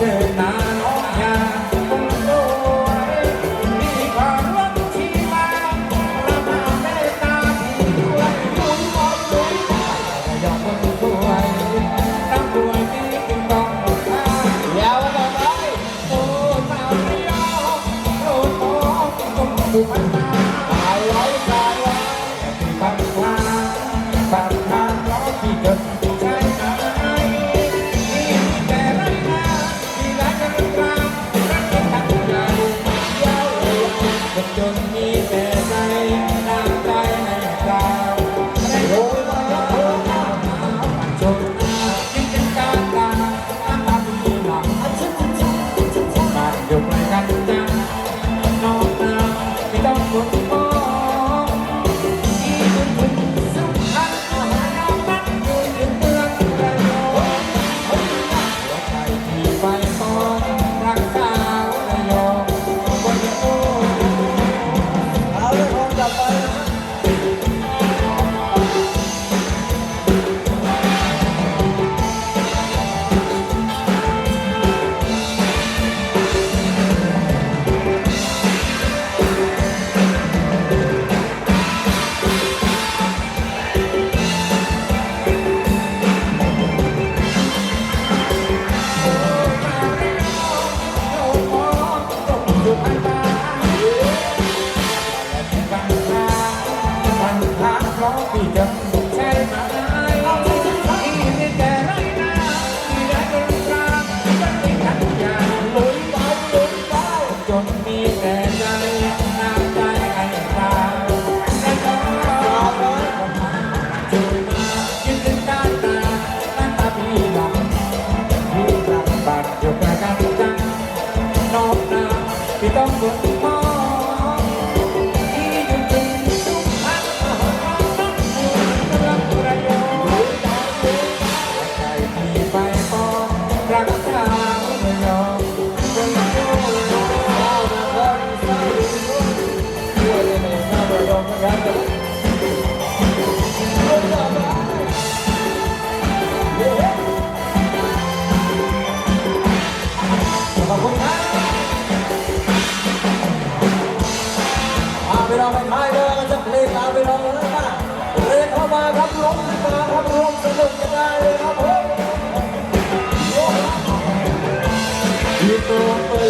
Eterna.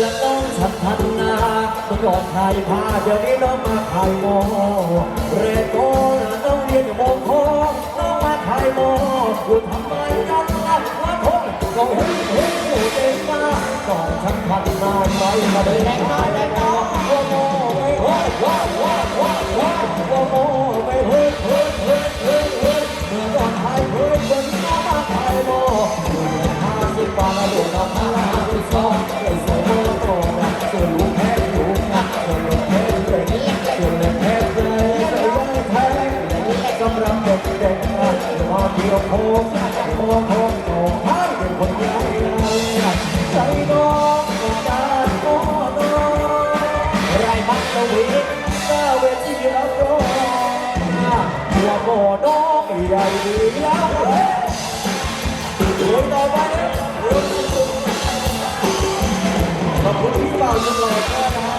ละต้องสำคัญนาต้องยอดไทยพาเดี๋ยวนี้น้องมาไทยโมเรโกนะต้องเรียนโมโคต้องมาไทยโมกูทำไมกันนะมาทงก็เฮ้ยเฮ้ยอยู่เต็มาก่อนสำคันมาไว้มาเลยแรงได้แรงเอาโมโมโม่ไหวโม่วว้าวว้าวโมโม พักตัววิทย์เจ้าเวทีรับรองอย่าโกรธน้องอย่ดีแล้วโอ้ยต่อไปรื่องสุดขอบคุณพี่เป่าจังเลยนะฮะ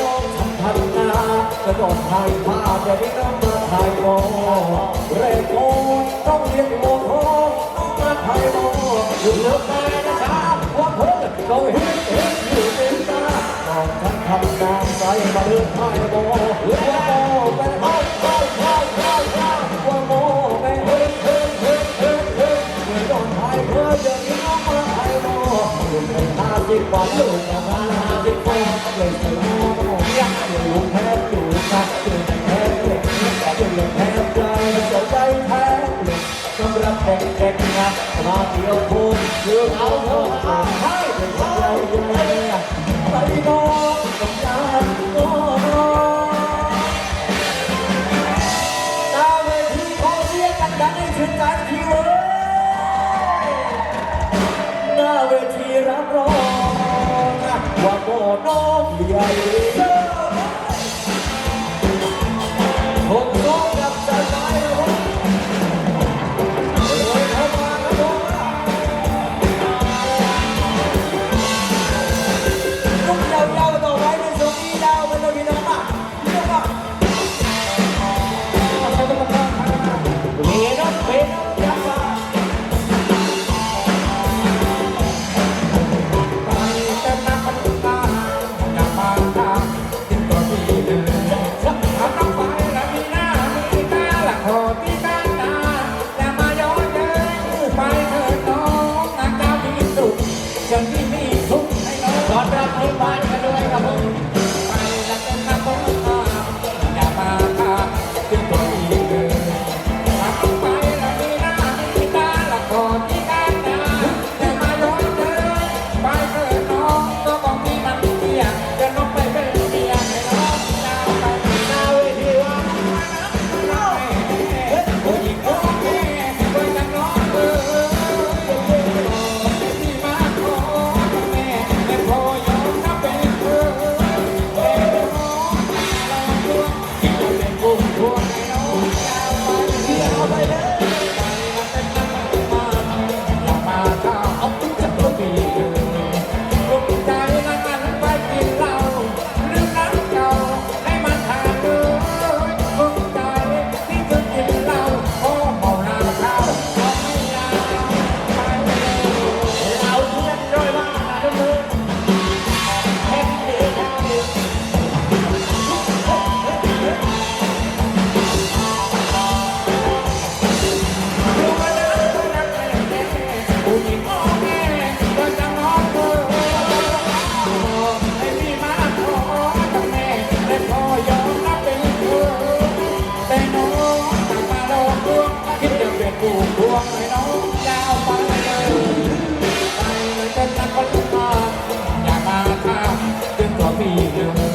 ต้องทำพันต้องถ่ายภาพจะได้องมาถ่ายมอง Bye. หน้าเวทีรับรองว่าโบนองใหญ่ กูดวงให้น้องยาวไปเลไปเลยเนนักคนทุกอย่ามาข้ามเรื่องมี